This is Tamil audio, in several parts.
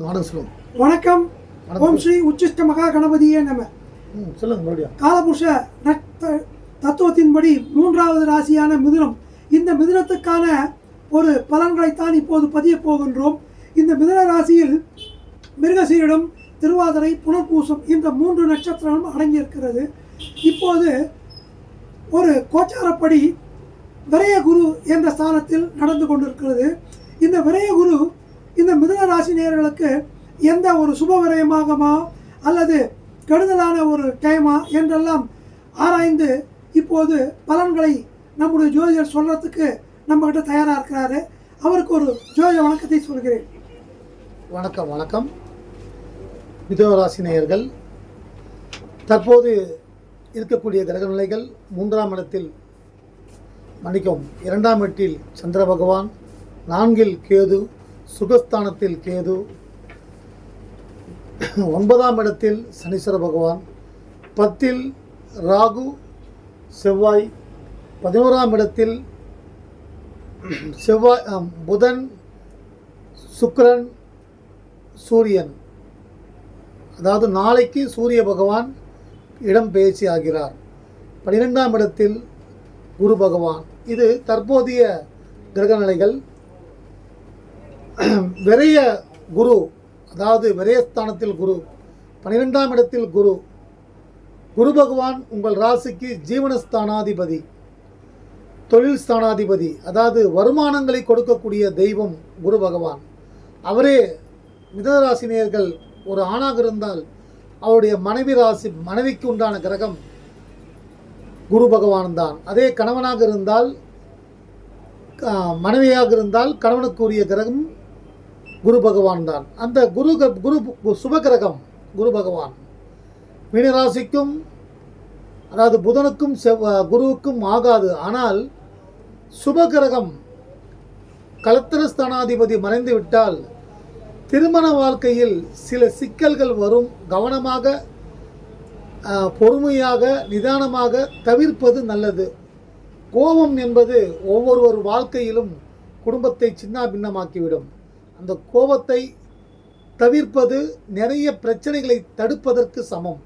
வணக்கம். ஓம் ஸ்ரீ உச்சிஷ்ட மகா கணபதியே நம. ம் சொல்லுங்க மறுபடியும். காலபுருஷ தத்துவத்தின்படி மூன்றாவது ராசியான மிதுனம். இந்த மிதுனத்துக்கான ஒரு பலன்களைத்தான் இப்போது பதிய போகின்றோம். இந்த மிதுன ராசியில் மிருகசீரிடம் திருவாதிரை புனர்பூசம் இந்த மூன்று நட்சத்திரங்களும் அடங்கியிருக்கிறது. இப்போது ஒரு கோச்சாரப்படி விரயகுரு என்ற ஸ்தானத்தில் நடந்து கொண்டிருக்கிறது. இந்த விரயகுரு இந்த மிதுன ராசி எந்த ஒரு சுப விரயமாகமா அல்லது கெடுதலான ஒரு டைமா என்றெல்லாம் ஆராய்ந்து இப்போது பலன்களை நம்முடைய ஜோதிடர் சொல்கிறதுக்கு நம்மகிட்ட தயாராக இருக்கிறாரு. அவருக்கு ஒரு ஜோதிட வணக்கத்தை சொல்கிறேன். வணக்கம் வணக்கம். மிதவராசி நேயர்கள் தற்போது இருக்கக்கூடிய கிரக நிலைகள் மூன்றாம் இடத்தில் மன்னிக்கவும் இரண்டாம் இடத்தில் சந்திர பகவான் நான்கில் கேது சுகஸ்தானத்தில் கேது ஒன்பதாம் இடத்தில் சனீஸ்வர பகவான் பத்தில் ராகு செவ்வாய் பதினோராம் இடத்தில் செவ்வாய் புதன் சுக்கரன் சூரியன். அதாவது நாளைக்கு சூரிய பகவான் இடம் பெயர்ச்சி ஆகிறார். பன்னிரெண்டாம் இடத்தில் குரு பகவான். இது தற்போதைய கிரகநிலைகள். விரைய குரு அதாவது விரயஸ்தானத்தில் குரு பன்னிரெண்டாம் இடத்தில் குரு குரு பகவான் உங்கள் ராசிக்கு ஜீவனஸ்தானாதிபதி தொழில் ஸ்தானாதிபதி அதாவது வருமானங்களை கொடுக்கக்கூடிய தெய்வம் குரு பகவான். அவரே மிதராசினியர்கள் ஒரு ஆணாக இருந்தால் அவருடைய மனைவி ராசி மனைவிக்கு உண்டான கிரகம் குரு பகவான் தான். அதே கணவனாக இருந்தால் மனைவியாக இருந்தால் கணவனுக்குரிய கிரகம் குரு பகவான் தான். அந்த குரு குரு சுபகிரகம் குரு பகவான். மீனராசிக்கும் அதாவது புதனுக்கும் செவ் குருவுக்கும் ஆகாது. ஆனால் சுபகிரகம் கலத்திரஸ்தானாதிபதி மறைந்து விட்டால் திருமண வாழ்க்கையில் சில சிக்கல்கள் வரும். கவனமாக பொறுமையாக நிதானமாக தவிர்ப்பது நல்லது. கோபம் என்பது ஒவ்வொருவர் வாழ்க்கையிலும் குடும்பத்தை சின்ன பின்னமாக்கிவிடும் அந்த கோபத்தை தவிர்ப்பது நிறைய பிரச்சனைகளை தடுப்பதற்கு சமம்.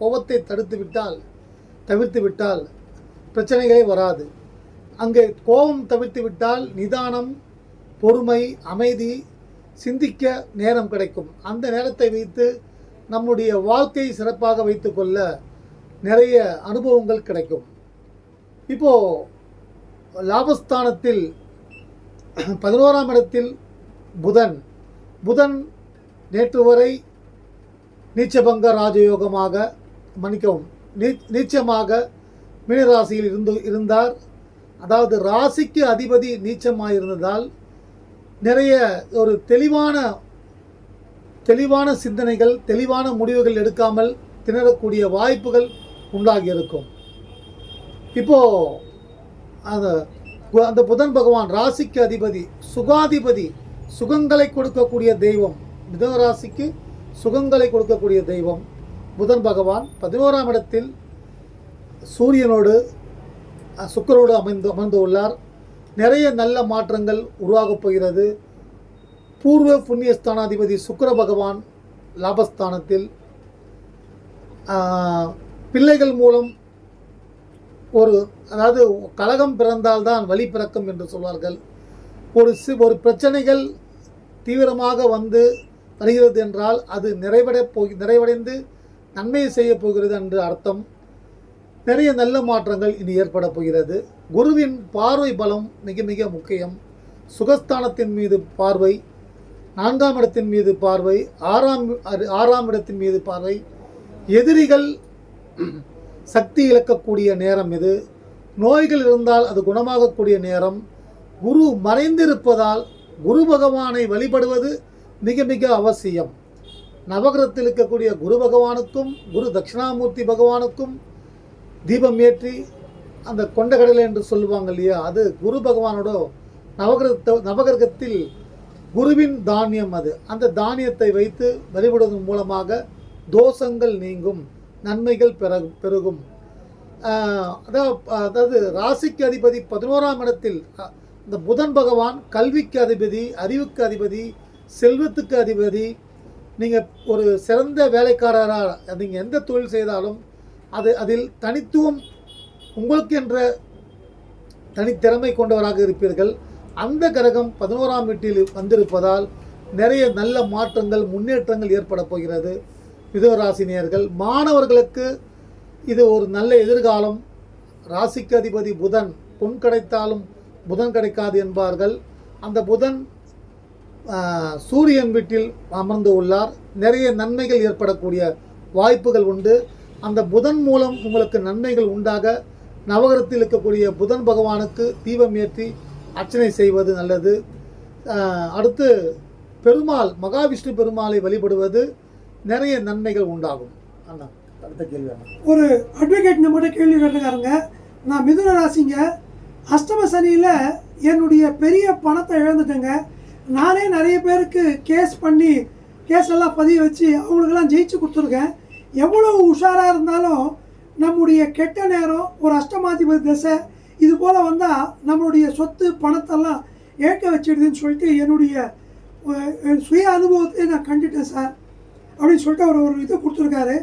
கோபத்தை தடுத்து விட்டால் தவிர்த்து விட்டால் பிரச்சனைகளே வராது. அங்கே கோபம் தவிர்த்து விட்டால் நிதானம் பொறுமை அமைதி சிந்திக்க நேரம் கிடைக்கும். அந்த நேரத்தை வைத்து நம்முடைய வாழ்க்கையை சிறப்பாக வைத்துக்கொள்ள நிறைய அனுபவங்கள் கிடைக்கும். இப்போது லாபஸ்தானத்தில் பதினோராம் இடத்தில் புதன். புதன் நேற்று வரை நீச்சபங்க ராஜயோகமாக மன்னிக்கவும் நீ நீச்சமாக மீனராசியில் இருந்து இருந்தார். அதாவது ராசிக்கு அதிபதி நீச்சமாக இருந்ததால் நிறைய ஒரு தெளிவான தெளிவான சிந்தனைகள் தெளிவான முடிவுகள் எடுக்காமல் திணறக்கூடிய வாய்ப்புகள் உண்டாகி இருக்கும் இப்போது அந்த பு- அந்த புதன் பகவான் ராசிக்கு அதிபதி சுகாதிபதி சுகங்களை கொடுக்கக்கூடிய தெய்வம். மிதனராசிக்கு சுகங்களை கொடுக்கக்கூடிய தெய்வம். புதன் பகவான் பதினோராம் இடத்தில் சூரியனோடு சுக்கரோடு சுக்கிரனோடு அமைந்து அமர்ந்து உள்ளார். நிறைய நல்ல மாற்றங்கள் உருவாகப் போகிறது. பூர்வ புண்ணிய ஸ்தானாதிபதி சுக்கிர பகவான் லாபஸ்தானத்தில் பிள்ளைகள் மூலம் ஒரு அதாவது கலகம் பிறந்தால்தான் வழி பிறக்கும் என்று சொல்வார்கள். ஒரு சி ஒரு பிரச்சனைகள் தீவிரமாக வந்து வருகிறது என்றால் அது நிறைவடை போய் நிறைவடைந்து நன்மையை செய்ய போகிறது என்று அர்த்தம். நிறைய நல்ல மாற்றங்கள் இனி ஏற்பட போகிறது. குருவின் பார்வை பலம் மிக மிக முக்கியம். சுகஸ்தானத்தின் மீது பார்வை நான்காம் இடத்தின் மீது பார்வை ஆறாம் ஆறாம் இடத்தின் மீது பார்வை. எதிரிகள் சக்தி இழக்கக்கூடிய நேரம் இது. நோய்கள் இருந்தால் அது குணமாகக்கூடிய நேரம். குரு மறைந்திருப்பதால் குரு பகவானை வழிபடுவது மிக மிக அவசியம். நவகிரத்தில் இருக்கக்கூடிய குரு பகவானுக்கும் குரு தட்சிணாமூர்த்தி பகவானுக்கும் தீபம் ஏற்றி அந்த கொண்டகடலை என்று சொல்லுவாங்க இல்லையா அது குரு பகவானோட நவகிரக நவகிரகத்தில் குருவின் தானியம் அது. அந்த தானியத்தை வைத்து வழிபடுவதன் மூலமாக தோஷங்கள் நீங்கும் நன்மைகள் பெற பெருகும். அதாவது அதாவது ராசிக்கு அதிபதி பதினோராம் இடத்தில் இந்த புதன் பகவான் கல்விக்கு அதிபதி அறிவுக்கு அதிபதி செல்வத்துக்கு அதிபதி. நீங்கள் ஒரு சிறந்த வேலைக்காரராக நீங்கள் எந்த தொழில் செய்தாலும் அது அதில் தனித்துவம் உங்களுக்கு என்ற தனித்திறமை கொண்டவராக இருப்பீர்கள். அந்த கிரகம் பதினோராம் வீட்டில் வந்திருப்பதால் நிறைய நல்ல மாற்றங்கள் முன்னேற்றங்கள் ஏற்பட போகிறது. மிதுனராசினியர்கள் மாணவர்களுக்கு இது ஒரு நல்ல எதிர்காலம். ராசிக்கு அதிபதி புதன் பொன் கிடைத்தாலும் புதன் கிடைக்காது என்பார்கள். அந்த புதன் சூரியன் வீட்டில் அமர்ந்து உள்ளார். நிறைய நன்மைகள் ஏற்படக்கூடிய வாய்ப்புகள் உண்டு. அந்த புதன் மூலம் உங்களுக்கு நன்மைகள் உண்டாக நவகரத்தில் இருக்கக்கூடிய புதன் பகவானுக்கு தீபம் ஏற்றி அர்ச்சனை செய்வது நல்லது. அடுத்து பெருமாள் மகாவிஷ்ணு பெருமாளை வழிபடுவது நிறைய நன்மைகள் உண்டாகும். அண்ணா அடுத்த கேள்வி ஒரு அட்வொகேட் நம்மகிட்ட கேள்வி கேட்டுக்காருங்க நான் மிதுன ராசிங்க. அஷ்டம சனியில் என்னுடைய பெரிய பணத்தை இழந்துட்டேங்க. நானே நிறைய பேருக்கு கேஸ் பண்ணி கேஸ் எல்லாம் பதிய வச்சு அவங்களுக்கெல்லாம் ஜெயிச்சு கொடுத்துருக்கேன். எவ்வளவு உஷாராக இருந்தாலும் நம்முடைய கெட்ட நேரம் ஒரு அஷ்டமாதிபதி திசை இது போல் வந்தால் நம்மளுடைய சொத்து பணத்தெல்லாம் ஏற்க வச்சிடுதுன்னு சொல்லிட்டு என்னுடைய சுய அனுபவத்தை நான் கண்டுட்டேன் சார். அப்படின்னு சொல்லிட்டு அவர் ஒரு இது கொடுத்துருக்காரு.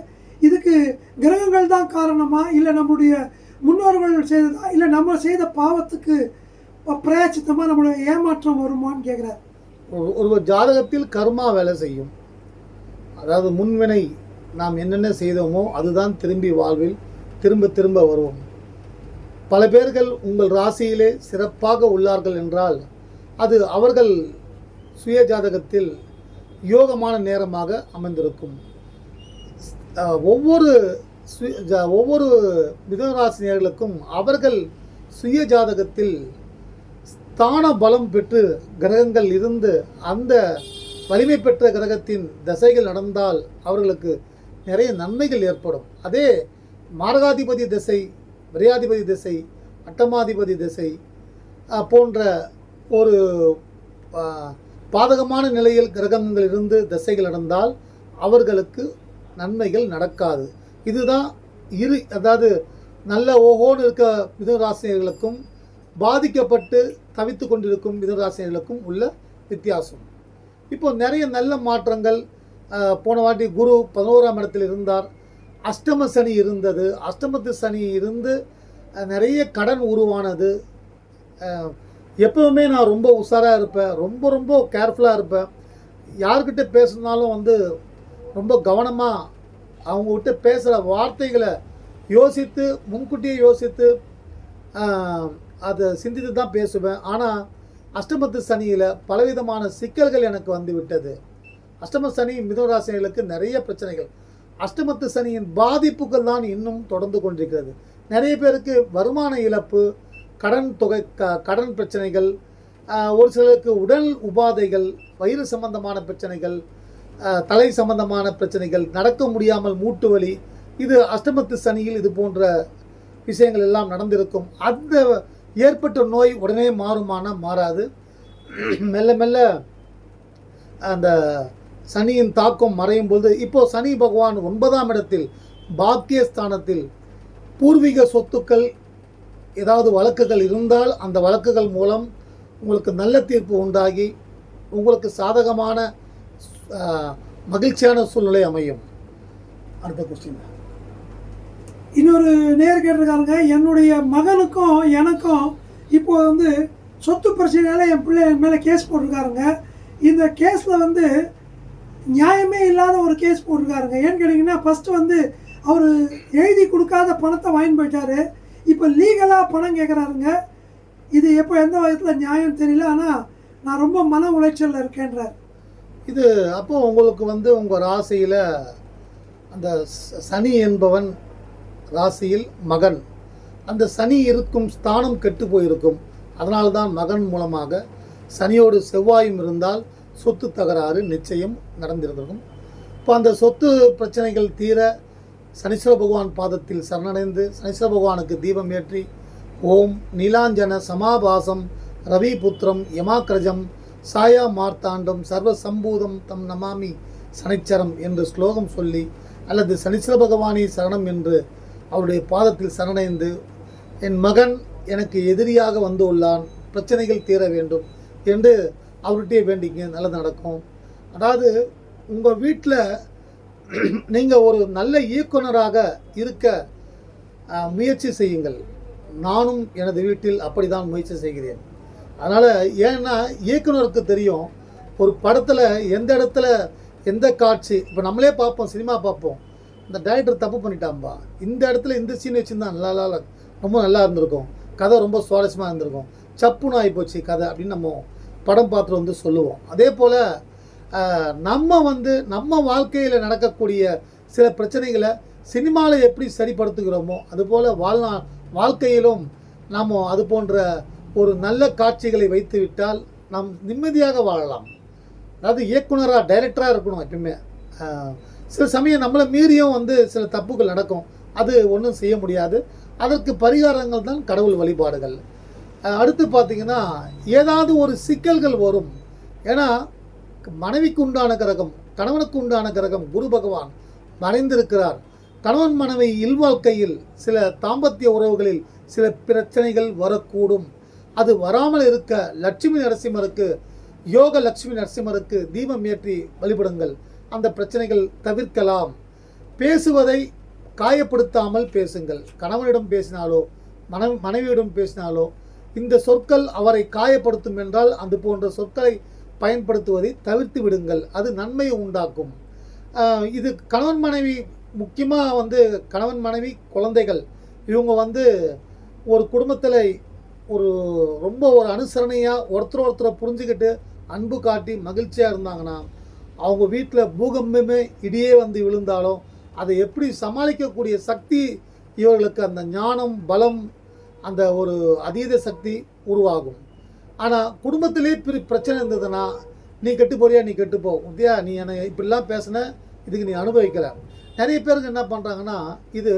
இதுக்கு கிரகங்கள் தான் காரணமாக இல்லை நம்முடைய முன்னோர்கள் செய்ததா இல்லை நம்ம செய்த பாவத்துக்கு பிரயாச்சித்தமாக நம்மளோட ஏமாற்றம் வருமான்னு கேட்குறார் ஒரு- ஒருவர் ஜாதகத்தில் கர்மா வேலை செய்யும். அதாவது முன்வினை நாம் என்னென்ன செய்தோமோ அதுதான் திரும்பி வாழ்வில் திரும்ப திரும்ப வருவோம். பல பேர்கள் உங்கள் ராசியிலே சிறப்பாக உள்ளார்கள் என்றால் அது அவர்கள் சுய ஜாதகத்தில் யோகமான நேரமாக அமைந்திருக்கும். ஒவ்வொரு ஒவ்வொரு மிதனராசினியர்களுக்கும் அவர்கள் சுய ஜாதகத்தில் ஸ்தான பலம் பெற்று கிரகங்கள் இருந்து அந்த வலிமை பெற்ற கிரகத்தின் தசைகள் நடந்தால் அவர்களுக்கு நிறைய நன்மைகள் ஏற்படும். அதே மாரகாதிபதி திசை விரையாதிபதி திசை அட்டமாதிபதி திசை போன்ற ஒரு பாதகமான நிலையில் கிரகங்கள் இருந்து திசைகள் நடந்தால் அவர்களுக்கு நன்மைகள் நடக்காது. இதுதான் இரு அதாவது நல்ல ஓஹோன்னு இருக்க மிதுனராசினியர்களுக்கும் பாதிக்கப்பட்டு தவித்து கொண்டிருக்கும் மிதுனராசினியர்களுக்கும் உள்ள வித்தியாசம். இப்போ நிறைய நல்ல மாற்றங்கள் போன வாட்டி குரு பதினோராம் இடத்தில் இருந்தார். அஷ்டம சனி இருந்தது. அஷ்டமத்து சனி இருந்து நிறைய கடன் உருவானது. எப்பவுமே நான் ரொம்ப உஷாராக இருப்பேன். ரொம்ப ரொம்ப கேர்ஃபுல்லாக இருப்பேன். யார்கிட்ட பேசுனாலும் வந்து ரொம்ப கவனமாக அவங்ககிட்ட பேசுகிற வார்த்தைகளை யோசித்து முன்கூட்டியே யோசித்து அதை சிந்தித்து தான் பேசுவேன். ஆனால் அஷ்டமத்து சனியில் பலவிதமான சிக்கல்கள் எனக்கு வந்து விட்டது. அஷ்டம சனி மிதுனராசினிகளுக்கு நிறைய பிரச்சனைகள். அஷ்டமத்து சனியின் பாதிப்புகள் தான் இன்னும் தொடர்ந்து கொண்டிருக்கிறது. நிறைய பேருக்கு வருமான இழப்பு கடன் தொகை க கடன் பிரச்சனைகள் ஒரு சிலருக்கு உடல் உபாதைகள் வயிறு சம்பந்தமான பிரச்சனைகள் தலை சம்பந்தமான பிரச்சனைகள் நடக்க முடியாமல் மூட்டு வலி இது அஷ்டமத்து சனியில் இது போன்ற விஷயங்கள் எல்லாம் நடந்திருக்கும். அந்த ஏற்பட்ட நோய் உடனே மாறுமானா மாறாது. மெல்ல மெல்ல அந்த சனியின் தாக்கம் மறையும் பொழுது இப்போ சனி பகவான் ஒன்பதாம் இடத்தில் பாக்கியஸ்தானத்தில் பூர்வீக சொத்துக்கள் ஏதாவது வழக்குகள் இருந்தால் அந்த வழக்குகள் மூலம் உங்களுக்கு நல்ல தீர்ப்பு உண்டாகி உங்களுக்கு சாதகமான மகிழ்ச்சியான சூழ்நிலை அமையும். அடுத்த கொஸ்டின் இன்னொரு நேர் கேட்டிருக்காருங்க. என்னுடைய மகனுக்கும் எனக்கும் இப்போ வந்து சொத்து பிரச்சனையால் என் பிள்ளை என் மேலே கேஸ் போட்டிருக்காருங்க. இந்த கேஸில் வந்து நியாயமே இல்லாத ஒரு கேஸ் போட்டிருக்காருங்க. ஏன்னு கேட்டிங்கன்னா ஃபஸ்ட்டு வந்து அவர் எழுதி கொடுக்காத பணத்தை வாங்கி போயிட்டாரு. இப்போ லீகலாக பணம் கேட்குறாருங்க இது எப்போ எந்த விதத்தில் நியாயம் தெரியல. ஆனால் நான் ரொம்ப மன உளைச்சலில் இருக்கேன்றார். இது அப்போ உங்களுக்கு வந்து உங்கள் ராசியில் அந்த சனி என்பவன் ராசியில் மகன். அந்த சனி இருக்கும் ஸ்தானம் கெட்டு போயிருக்கும். அதனால்தான் மகன் மூலமாக சனியோடு செவ்வாயும் இருந்தால் சொத்து தகராறு நிச்சயம் நடந்திருக்கும் இப்போ அந்த சொத்து பிரச்சனைகள் தீர சனீஸ்வர பகவான் பாதத்தில் சரணடைந்து சனீஸ்வர பகவானுக்கு தீபம் ஏற்றி ஓம் நீலாஞ்சன சமாபாசம் ரவி புத்திரம் யமாக்கிரஜம் சாயா மார்த்தாண்டம் சர்வ சம்பூதம் தம் நமாமி சனிச்சரம் என்று ஸ்லோகம் சொல்லி அல்லது சனீஸ்வர பகவானே சரணம் என்று அவருடைய பாதத்தில் சரணடைந்து என் மகன் எனக்கு எதிரியாக வந்து உள்ளான் பிரச்சனைகள் தீர வேண்டும் என்று அவர்கிட்டே வேண்டிங்க நல்லது நடக்கும். அதாவது உங்கள் வீட்டில் நீங்கள் ஒரு நல்ல இயக்குனராக இருக்க முயற்சி செய்யுங்கள். நானும் எனது வீட்டில் அப்படிதான் முயற்சி செய்கிறேன். அதனால் ஏன்னா இயக்குனருக்கு தெரியும் ஒரு படத்தில் எந்த இடத்துல எந்த காட்சி இப்போ நம்மளே பார்ப்போம் சினிமா பார்ப்போம். இந்த டைரக்டர் தப்பு பண்ணிட்டாம்பா இந்த இடத்துல இந்த சீன் வச்சுருந்தா நல்லா நல்லா ரொம்ப நல்லா இருந்திருக்கும். கதை ரொம்ப சுவாரஸ்யமாக இருந்திருக்கும். சப்புன்னு ஆகிப்போச்சு கதை அப்படின்னு நம்ம படம் பார்த்துட்டு வந்து சொல்லுவோம். அதே போல் நம்ம வந்து நம்ம வாழ்க்கையில் நடக்கக்கூடிய சில பிரச்சனைகளை சினிமாவில் எப்படி சரிப்படுத்துகிறோமோ அதுபோல் வாழ்நா வாழ்க்கையிலும் நாம் அது போன்ற ஒரு நல்ல காட்சிகளை வைத்துவிட்டால் நாம் நிம்மதியாக வாழலாம். அதாவது இயக்குனராக டைரக்டராக இருக்கணும் எப்பயுமே. சில சமயம் நம்மளை மீறியும் வந்து சில தப்புகள் நடக்கும். அது ஒன்றும் செய்ய முடியாது. அதற்கு பரிகாரங்கள் தான் கடவுள் வழிபாடுகள். அடுத்து பார்த்தீங்கன்னா ஏதாவது ஒரு சிக்கல்கள் வரும். ஏன்னா மனைவிக்கு உண்டான கிரகம் கணவனுக்கு உண்டான கிரகம் குரு பகவான் மறைந்திருக்கிறார். கணவன் மனைவி இல்வாழ்க்கையில் சில தாம்பத்திய உறவுகளில் சில பிரச்சனைகள் வரக்கூடும். அது வராமல் இருக்க லட்சுமி நரசிம்மருக்கு யோக லட்சுமி நரசிம்மருக்கு தீபம் ஏற்றி வழிபடுங்கள். அந்த பிரச்சனைகள் தவிர்க்கலாம். பேசுவதை காயப்படுத்தாமல் பேசுங்கள். கணவனிடம் பேசினாலோ மன மனைவியிடம் பேசினாலோ இந்த சொற்கள் அவரை காயப்படுத்தும் என்றால் அது போன்ற சொற்களை பயன்படுத்துவதை தவிர்த்து விடுங்கள். அது நன்மையை உண்டாக்கும். இது கணவன் மனைவி முக்கியமாக வந்து கணவன் மனைவி குழந்தைகள். இவங்க வந்து ஒரு குடும்பத்தில் ஒரு ரொம்ப ஒரு அனுசரணையாக ஒருத்தர் ஒருத்தரை புரிஞ்சுக்கிட்டு அன்பு காட்டி மகிழ்ச்சியாக இருந்தாங்கன்னா அவங்க வீட்டில் பூகம்பமே இடியே வந்து விழுந்தாலும் அதை எப்படி சமாளிக்கக்கூடிய சக்தி இவர்களுக்கு அந்த ஞானம் பலம் அந்த ஒரு அதீத சக்தி உருவாகும். ஆனால் குடும்பத்திலே பிரி பிரச்சனை இருந்ததுன்னா நீ கெட்டு போறியா நீ கெட்டுப்போ உத்தியா நீ என்னை இப்படிலாம் பேசின இதுக்கு நீ அனுபவிக்கிற நிறைய பேருக்கு என்ன பண்ணுறாங்கன்னா இது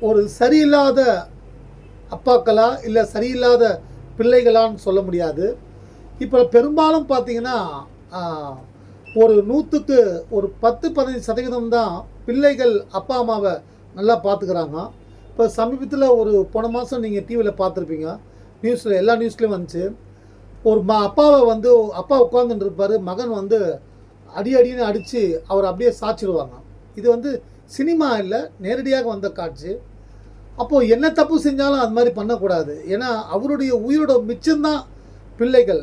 ஒரு சரியில்லாத அப்பாக்களா இல்லை சரியில்லாத பிள்ளைகளான்னு சொல்ல முடியாது. இப்போ பெரும்பாலும் பார்த்தீங்கன்னா ஒரு நூற்றுக்கு ஒரு பத்து பதினஞ்சு சதவீதம் தான் பிள்ளைகள் அப்பா அம்மாவை நல்லா பார்த்துக்கிறாங்க இப்போ சமீபத்தில் ஒரு போன மாதம் நீங்கள் டிவியில் பார்த்துருப்பீங்க நியூஸில் எல்லா நியூஸ்லேயும் வந்துச்சு. ஒரு ம அப்பாவை வந்து அப்பா உட்காந்துட்டு இருப்பார் மகன் வந்து அடி அடின்னு அடித்து அவர் அப்படியே சாச்சிடுவாங்க இது வந்து சினிமா இல்லை நேரடியாக வந்த காட்சி. அப்போது என்ன தப்பு செஞ்சாலும் அது மாதிரி பண்ணக்கூடாது. ஏன்னா அவருடைய உயிரோட மிச்சம்தான் பிள்ளைகள்.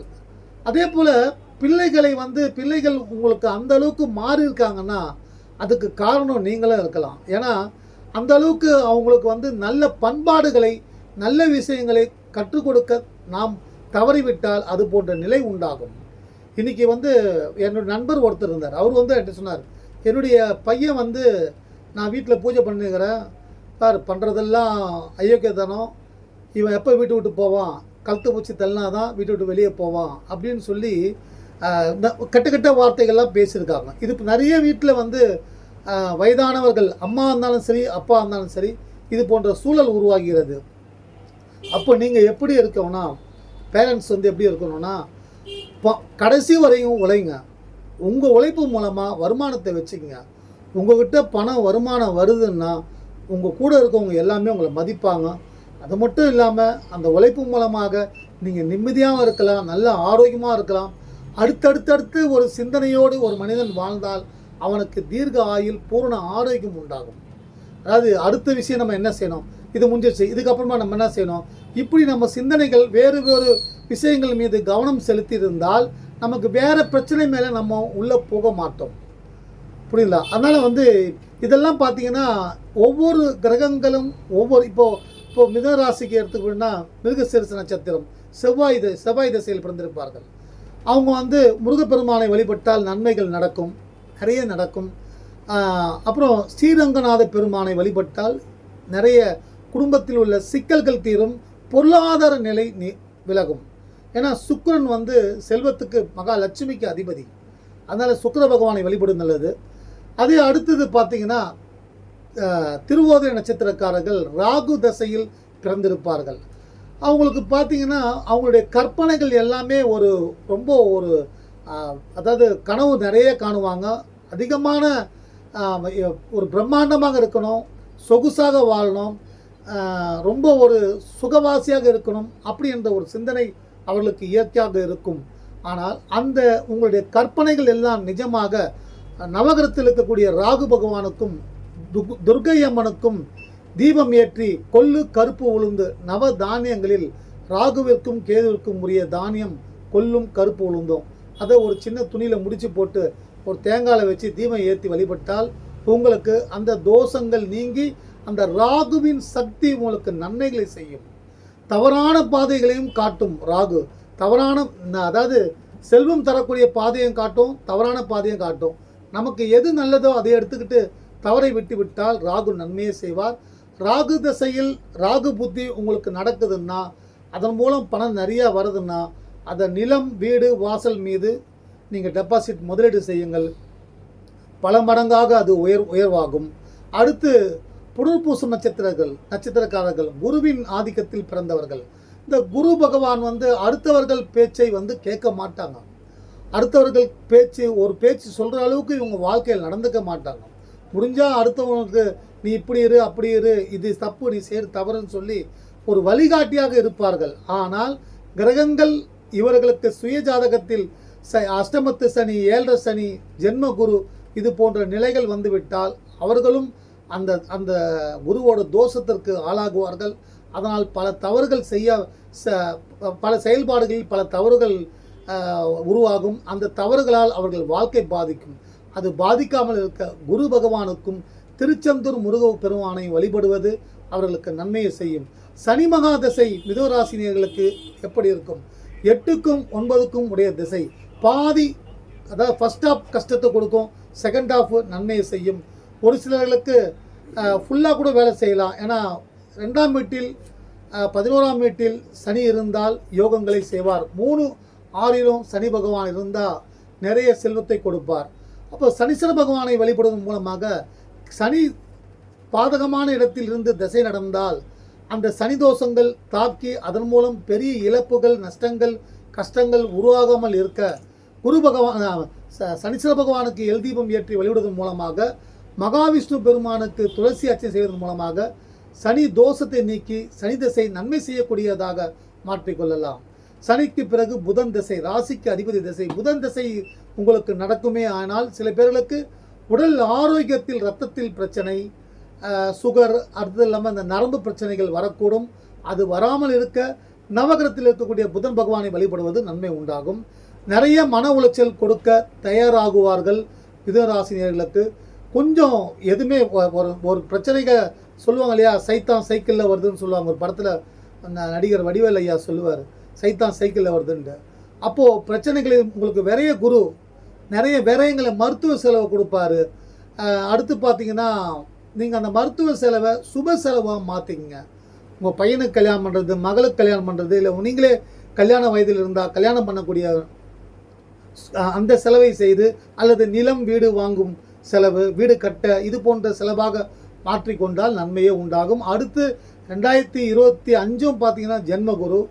அதே போல் பிள்ளைகளை வந்து பிள்ளைகள் உங்களுக்கு அந்த அளவுக்கு மாறி இருக்காங்கன்னா அதுக்கு காரணம் நீங்களும் இருக்கலாம். ஏன்னா அந்த அளவுக்கு அவங்களுக்கு வந்து நல்ல பண்பாடுகளை நல்ல விஷயங்களை கற்றுக் கொடுக்க நாம் தவறிவிட்டால் அது போன்ற நிலை உண்டாகும். இன்றைக்கி வந்து என்னோட நண்பர் ஒருத்தர் இருந்தார். அவர் வந்து என்கிட்ட சொன்னார் என்னுடைய பையன் வந்து நான் வீட்டில் பூஜை பண்ணுகிறேன் சார் பண்ணுறதெல்லாம் அயோக்கியத்தனம். இவன் எப்போ வீட்டு விட்டு போவான்? கழுத்து பூச்சி தள்ளினா தான் வீட்டை விட்டு வெளியே போவான் அப்படின்னு சொல்லி இந்த கெட்ட கெட்ட வார்த்தைகள்லாம் பேசியிருக்காங்க. இது நிறைய வீட்டில் வந்து வயதானவர்கள் அம்மா இருந்தாலும் சரி அப்பா இருந்தாலும் சரி இது போன்ற சூழல் உருவாகிறது. அப்போ நீங்கள் எப்படி இருக்கணும்னா பேரண்ட்ஸ் வந்து எப்படி இருக்கணும்னா கடைசி வரையும் உழைங்க. உங்கள் உழைப்பு மூலமாக வருமானத்தை வச்சுக்கோங்க. உங்கள்கிட்ட பணம் வருமானம் வருதுன்னா உங்கள் கூட இருக்கவங்க எல்லாமே உங்களை மதிப்பாங்க. அது மட்டும் இல்லாமல் அந்த உழைப்பு மூலமாக நீங்கள் நிம்மதியாகவும் இருக்கலாம் நல்ல ஆரோக்கியமாக இருக்கலாம். அடுத்தடுத்தடுத்து ஒரு சிந்தனையோடு ஒரு மனிதன் வாழ்ந்தால் அவனுக்கு தீர்க்க ஆயுள் பூரண ஆரோக்கியம் உண்டாகும். அதாவது அடுத்த விஷயம் நம்ம என்ன செய்யணும்? இது முடிஞ்சிருச்சு. இதுக்கப்புறமா நம்ம என்ன செய்யணும்? இப்படி நம்ம சிந்தனைகள் வேறு வேறு விஷயங்கள் மீது கவனம் செலுத்தி இருந்தால் நமக்கு வேறு பிரச்சனை மேலே நம்ம உள்ளே போக மாட்டோம். புரியுதா? அதனால் வந்து இதெல்லாம் பார்த்தீங்கன்னா ஒவ்வொரு கிரகங்களும் ஒவ்வொரு இப்போது இப்போ மிதன ராசிக்கு எடுத்துக்கிட்டோம்னா மிருகசீரிச நட்சத்திரம் செவ்வாய் இது செவ்வாய் திசையில் பிறந்திருப்பார்கள். அவங்க வந்து முருகப்பெருமானை வழிபட்டால் நன்மைகள் நடக்கும் நிறைய நடக்கும். அப்புறம் ஸ்ரீரங்கநாத பெருமானை வழிபட்டால் நிறைய குடும்பத்தில் உள்ள சிக்கல்கள் தீரும் பொருளாதார நிலை நி- விலகும். ஏன்னா சுக்கிரன் வந்து செல்வத்துக்கு மகா லட்சுமிக்கு அதிபதி. அதனால் சுக்கிர பகவானை வழிபடும் நல்லது அதே அடுத்தது பார்த்தீங்கன்னா திருவோதை நட்சத்திரக்காரர்கள் ராகு தசையில் பிறந்திருப்பார்கள். அவங்களுக்கு பார்த்தீங்கன்னா அவங்களுடைய கற்பனைகள் எல்லாமே ஒரு ரொம்ப ஒரு அதாவது கனவு நிறைய காணுவாங்க. அதிகமான ஒரு பிரம்மாண்டமாக இருக்கணும் சொகுசாக வாழணும் ரொம்ப ஒரு சுகவாசியாக இருக்கணும் அப்படி என்ற ஒரு சிந்தனை அவர்களுக்கு இயற்கையாக இருக்கும். ஆனால் அந்த உங்களுடைய கற்பனைகள் எல்லாம் நிஜமாக நவகிரத்தில் இருக்கக்கூடிய ராகு பகவானுக்கும் துர்க்- துர்க்கை அம்மனுக்கும் தீபம் ஏற்றி கொள்ளு கருப்பு உளுந்து நவ தானியங்களில் ராகுவிற்கும் கேதுவிற்கும் உரிய தானியம் கொல்லும் கருப்பு உளுந்தும். அதை ஒரு சின்ன துணியில் முடிச்சு போட்டு ஒரு தேங்காயை வச்சு தீபம் ஏற்றி வழிபட்டால் உங்களுக்கு அந்த தோஷங்கள் நீங்கி அந்த ராகுவின் சக்தி உங்களுக்கு நன்மைகளை செய்யும். தவறான பாதைகளையும் காட்டும் ராகு. தவறான அதாவது செல்வம் தரக்கூடிய பாதையும் காட்டும் தவறான பாதையும் காட்டும். நமக்கு எது நல்லதோ அதை எடுத்துக்கிட்டு தவறை விட்டு விட்டால் ராகு நன்மையை செய்வார். ராகு திசையில் ராகு புத்தி உங்களுக்கு நடக்குதுன்னா அதன் மூலம் பணம் நிறையா வருதுன்னா அதை நிலம் வீடு வாசல் மீது நீங்கள் டெபாசிட் முதலீடு செய்யுங்கள். பல மடங்காக அது உயர் உயர்வாகும். அடுத்து புனர்பூசம் நட்சத்திரங்கள் நட்சத்திரக்காரர்கள் குருவின் ஆதிக்கத்தில் பிறந்தவர்கள். இந்த குரு பகவான் வந்து அடுத்தவர்கள் பேச்சை வந்து கேட்க மாட்டாங்க. அடுத்தவர்கள் பேச்சு ஒரு பேச்சு சொல்கிற அளவுக்கு இவங்க வாழ்க்கையில் நடந்துக்க மாட்டாங்க. முடிஞ்சால் அடுத்தவங்களுக்கு நீ இப்படி இரு அப்படி இரு இது தப்பு நீ செய்கிற தவறுன்னு சொல்லி ஒரு வழிகாட்டியாக இருப்பார்கள். ஆனால் கிரகங்கள் இவர்களுக்கு சுய ஜாதகத்தில் ச அஷ்டமத்து சனி ஏழரை சனி ஜென்ம குரு இது போன்ற நிலைகள் வந்துவிட்டால் அவர்களும் அந்த அந்த குருவோட தோஷத்திற்கு ஆளாகுவார்கள். அதனால் பல தவறுகள் செய்ய ச- பல செயல்பாடுகளில் பல தவறுகள் உருவாகும். அந்த தவறுகளால் அவர்கள் வாழ்க்கை பாதிக்கும். அது பாதிக்காமல் இருக்க குரு பகவானுக்கும் திருச்செந்தூர் முருக பெருமானை வழிபடுவது அவர்களுக்கு நன்மையை செய்யும். சனி மகா திசை மிதராசினியர்களுக்கு எப்படி இருக்கும்? எட்டுக்கும் ஒன்பதுக்கும் உடைய திசை பாதி அதாவது ஃபர்ஸ்ட் ஹாஃப் கஷ்டத்தை கொடுக்கும் செகண்ட் ஹாஃப் நன்மையை செய்யும். ஒரு சிலர்களுக்கு ஃபுல்லாக கூட வேலை செய்யலாம். ஏன்னா ரெண்டாம் வீட்டில் பதினோராம் வீட்டில் சனி இருந்தால் யோகங்களை செய்வார். மூணு ஆறிலும் சனி பகவான் இருந்தால் நிறைய செல்வத்தை கொடுப்பார். அப்போ சனீஸ்வர பகவானை வழிபடுவதன் மூலமாக சனி பாதகமான இடத்தில் இருந்து திசை நடந்தால் அந்த சனி தோஷங்கள் தாக்கி அதன் மூலம் பெரிய இழப்புகள் நஷ்டங்கள் கஷ்டங்கள் உருவாகாமல் இருக்க குரு பகவான் ச- சனீஸ்வர பகவானுக்கு எல் தீபம் ஏற்றி வழிபடுவதன் மூலமாக மகாவிஷ்ணு பெருமானுக்கு துளசி அர்ச்சனை செய்வதன் மூலமாக சனி தோஷத்தை நீக்கி சனி திசை நன்மை செய்யக்கூடியதாக மாற்றிக்கொள்ளலாம். சனிக்கு பிறகு புதன் திசை ராசிக்கு அதிபதி திசை புதன் திசை உங்களுக்கு நடக்குமே ஆனால் சில பேர்களுக்கு உடல் ஆரோக்கியத்தில் ரத்தத்தில் பிரச்சனை சுகர் அது இல்லாமல் இந்த நரம்பு பிரச்சனைகள் வரக்கூடும். அது வராமல் இருக்க நவகிரத்தில் இருக்கக்கூடிய புதன் பகவானை வழிபடுவது நன்மை உண்டாகும். நிறைய மன உளைச்சல் கொடுக்க தயாராகுவார்கள் மிதராசினியர்களுக்கு கொஞ்சம் எதுவுமே ஒரு ஒரு பிரச்சனைகள் சொல்லுவாங்க இல்லையா? சைத்தான் சைக்கிளில் வருதுன்னு சொல்லுவாங்க. ஒரு படத்தில் நடிகர் வடிவேல் ஐயா சொல்லுவார். சைத்தான் சைக்கிளில் வருதுன்ட்டு. அப்போது பிரச்சனைகளை உங்களுக்கு விரைய குரு நிறைய விரயங்களை மருத்துவ செலவு கொடுப்பாரு. அடுத்து பார்த்தீங்கன்னா நீங்கள் அந்த மருத்துவ செலவை சுப செலவாக மாற்றிக்கங்க உங்கள் பையனுக்கு கல்யாணம் பண்ணுறது மகளுக்கு கல்யாணம் பண்ணுறது இல்லை நீங்களே கல்யாண வயதில் இருந்தால் கல்யாணம் பண்ணக்கூடிய அந்த செலவை செய்து அல்லது நிலம் வீடு வாங்கும் செலவு வீடு கட்ட இது போன்ற செலவாக மாற்றிக்கொண்டால் நன்மையே உண்டாகும். அடுத்து ரெண்டாயிரத்தி இருபத்தி அஞ்சும் பார்த்தீங்கன்னா ஜென்மகுரு.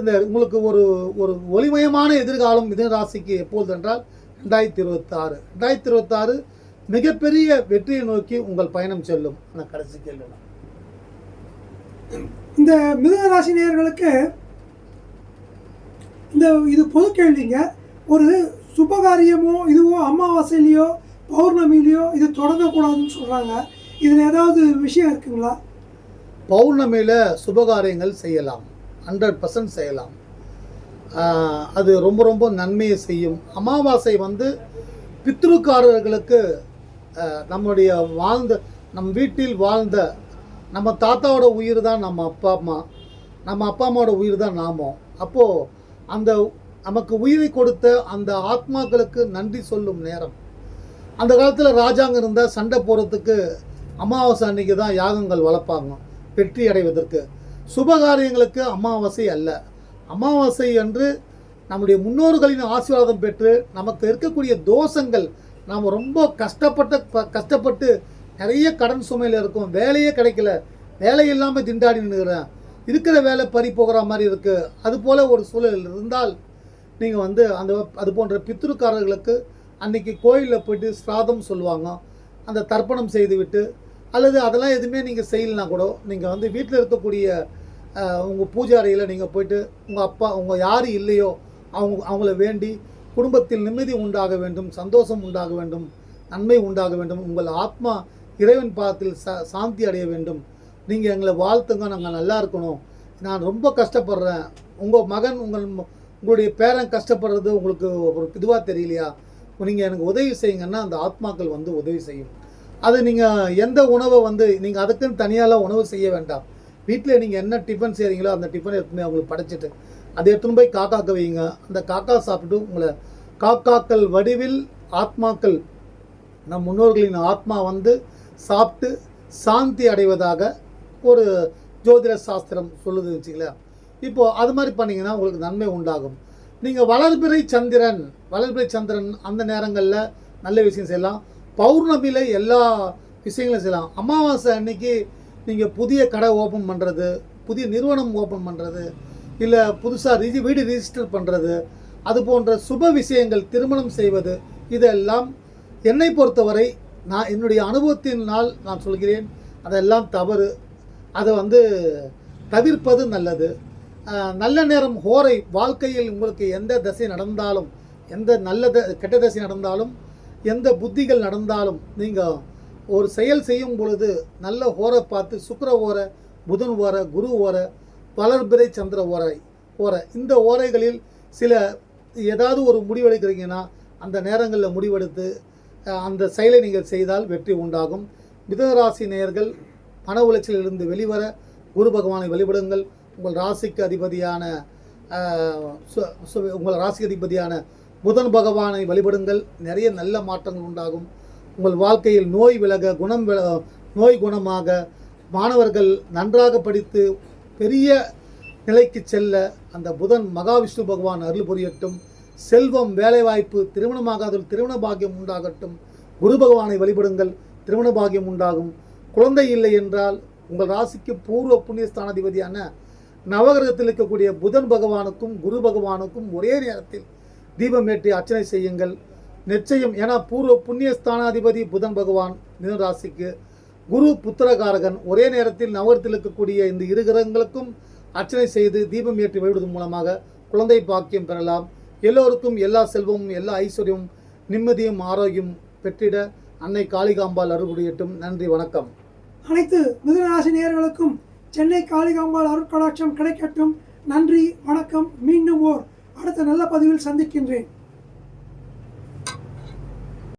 இந்த உங்களுக்கு ஒரு ஒரு ஒளிமயமான எதிர்காலம் மிதுன ராசிக்கு எப்பொழுது என்றால் ரெண்டாயிரத்தி இருபத்தாறு. ரெண்டாயிரத்தி இருபத்தாறு மிகப்பெரிய வெற்றியை நோக்கி உங்கள் பயணம் செல்லும். ஆனால் கடைசி கேள்வி. இந்த மிதுன ராசி நேயர்களுக்கு இந்த இது பொது கேள்விங்க. ஒரு சுபகாரியமோ இதுவோ அமாவாசையிலையோ பௌர்ணமியிலையோ இது தொடங்கக்கூடாதுன்னு சொல்கிறாங்க இதில் ஏதாவது விஷயம் இருக்குங்களா? பௌர்ணமியில் சுபகாரியங்கள் செய்யலாம். ஹண்ட்ரட் பர்சன்ட் செய்யலாம். அது ரொம்ப ரொம்ப நன்மையை செய்யும். அமாவாசை வந்து பித்ருக்காரர்களுக்கு நம்முடைய வாழ்ந்த நம் வீட்டில் வாழ்ந்த நம்ம தாத்தாவோட உயிர் தான் நம்ம அப்பா அம்மா. நம்ம அப்பா அம்மாவோட உயிர் தான் நாமம் அப்போது அந்த நமக்கு உயிரை கொடுத்த அந்த ஆத்மாக்களுக்கு நன்றி சொல்லும் நேரம். அந்த காலத்தில் ராஜாங்க இருந்தால் சண்டை போடுறதுக்கு அமாவாசை அன்னைக்கு தான் யாகங்கள் வளர்ப்பாங்க. வெற்றி அடைவதற்கு. சுபகாரியங்களுக்கு அமாவாசை அல்ல. அமாவாசை என்று நம்முடைய முன்னோர்களின் ஆசீர்வாதம் பெற்று நமக்கு இருக்கக்கூடிய தோஷங்கள் நாம் ரொம்ப கஷ்டப்பட்ட ப- கஷ்டப்பட்டு நிறைய கடன் சுமையில் இருக்கும். வேலையே கிடைக்கல. வேலை இல்லாமல் திண்டாடி நின்றுக்கிறேன் இருக்கிற வேலை பறி போகிற மாதிரி இருக்குது அது போல் ஒரு சூழல் இருந்தால் நீங்கள் வந்து அந்த அது போன்ற பித்திருக்காரர்களுக்கு அன்றைக்கி கோயிலில் போயிட்டு ஸ்ராதம் சொல்லுவாங்க. அந்த தர்ப்பணம் செய்துவிட்டு அல்லது அதெல்லாம் எதுவுமே நீங்கள் செய்யலனா கூட நீங்கள் வந்து வீட்டில் இருக்கக்கூடிய உங்கள் பூஜை அறையில் நீங்கள் போயிட்டு உங்கள் அப்பா உங்கள் யார் இல்லையோ அவங்க அவங்கள வேண்டி குடும்பத்தில் நிம்மதி உண்டாக வேண்டும் சந்தோஷம் உண்டாக வேண்டும் நன்மை உண்டாக வேண்டும் உங்கள் ஆத்மா இறைவன் பாதத்தில் சா சாந்தி அடைய வேண்டும். நீங்கள் எங்களை வாழ்த்துங்க நாங்கள் நல்லா இருக்கணும். நான் ரொம்ப கஷ்டப்படுறேன். உங்கள் மகன் உங்கள் உங்களுடைய பேரன் கஷ்டப்படுறது உங்களுக்கு ஒரு இதுவாக தெரியலையா? நீங்கள் எனக்கு உதவி செய்யுங்கன்னா அந்த ஆத்மாக்கள் வந்து உதவி செய்யும். அது நீங்கள் எந்த உணவை வந்து நீங்கள் அதுக்குன்னு தனியாலாம் உணவு செய்ய வேண்டாம். வீட்டில் நீங்கள் என்ன டிஃபன் செய்கிறீங்களோ அந்த டிஃபனை எடுத்துன்னு போய் அவங்களுக்கு படைச்சிட்டு அதை எடுத்துன்னு போய் காக்காக்க வைங்க அந்த காக்கா சாப்பிட்டு உங்களை காக்காக்கள் வடிவில் ஆத்மாக்கள் நம் முன்னோர்களின் ஆத்மா வந்து சாப்பிட்டு சாந்தி அடைவதாக ஒரு ஜோதிட சாஸ்திரம் சொல்லுது வச்சுங்களேன் இப்போது அது மாதிரி பண்ணிங்கன்னா உங்களுக்கு நன்மை உண்டாகும். நீங்கள் வளர்பிறை சந்திரன் வளர்பிறை சந்திரன் அந்த நேரங்களில் நல்ல விஷயம் செய்யலாம். பௌர்ணமியில் எல்லா விஷயங்களும் செய்யலாம். அமாவாசை அன்னைக்கு நீங்கள் புதிய கடை ஓப்பன் பண்ணுறது புதிய நிறுவனம் ஓப்பன் பண்ணுறது இல்லை புதுசாக ரிஜி வீடு ரிஜிஸ்டர் பண்ணுறது அது போன்ற சுப விஷயங்கள் திருமணம் செய்வது இதெல்லாம் என்னை பொறுத்தவரை நான் என்னுடைய அனுபவத்தினால் நான் சொல்கிறேன். அதெல்லாம் தவறு. அதை வந்து தவிர்ப்பது நல்லது. நல்ல நேரம் ஹோரை வாழ்க்கையில் உங்களுக்கு எந்த தசை நடந்தாலும் எந்த நல்ல த கெட்ட தசை நடந்தாலும் எந்த புத்திகள் நடந்தாலும் நீங்கள் ஒரு செயல் செய்யும் பொழுது நல்ல ஓரை பார்த்து சுக்கர ஓரை புதன் ஓரை குரு ஓரை வளர்பிறை சந்திர ஓரை ஓரை. இந்த ஓரைகளில் சில ஏதாவது ஒரு முடிவெடுக்கிறீங்கன்னா அந்த நேரங்களில் முடிவெடுத்து அந்த செயலை நீங்கள் செய்தால் வெற்றி உண்டாகும். மிதராசி நேயர்கள் மன உளைச்சலிலிருந்து வெளிவர குரு பகவானை வழிபடுங்கள். உங்கள் ராசிக்கு அதிபதியான சு- சு- உங்கள் ராசிக்கு அதிபதியான புதன் பகவானை வழிபடுங்கள். நிறைய நல்ல மாற்றங்கள் உண்டாகும். உங்கள் வாழ்க்கையில் நோய் விலக குணம் வில நோய் குணமாக மாணவர்கள் நன்றாக படித்து பெரிய நிலைக்கு செல்ல அந்த புதன் மகாவிஷ்ணு பகவான் அருள் புரியட்டும். செல்வம் வேலைவாய்ப்பு திருமணமாகாதல் திருமண பாக்கியம் உண்டாகட்டும். குரு பகவானை வழிபடுங்கள். திருமண பாக்கியம் உண்டாகும். குழந்தை இல்லை என்றால் உங்கள் ராசிக்கு பூர்வ புண்ணிய ஸ்தானாதிபதியான நவகிரகத்தில் இருக்கக்கூடிய புதன் பகவானுக்கும் குரு பகவானுக்கும் ஒரே நேரத்தில் தீபம் ஏற்றி அர்ச்சனை செய்யுங்கள். நிச்சயம் ஏன்னா பூர்வ புண்ணிய ஸ்தானாதிபதி புதன் பகவான் மிதுன ராசிக்கு குரு புத்திரகாரகன் ஒரே நேரத்தில் நவரத்தில் இருக்கக்கூடிய இந்த இரு கிரகங்களுக்கும் அர்ச்சனை செய்து தீபம் ஏற்றி வழிபடுவதன் மூலமாக குழந்தை பாக்கியம் பெறலாம். எல்லோருக்கும் எல்லா செல்வமும் எல்லா ஐஸ்வர்யமும் நிம்மதியும் ஆரோக்கியம் பெற்றிட அன்னை காளிகாம்பாள் அருள்புரியட்டும். நன்றி வணக்கம். அனைத்து மிதுனராசி நேயர்களுக்கும் சென்னை காளிகாம்பாள் அருட்கடாட்சம் கிடைக்கட்டும். நன்றி வணக்கம். மீண்டும் ஓர் அடுத்த நல்ல பதிவில் சந்திக்கின்றேன்.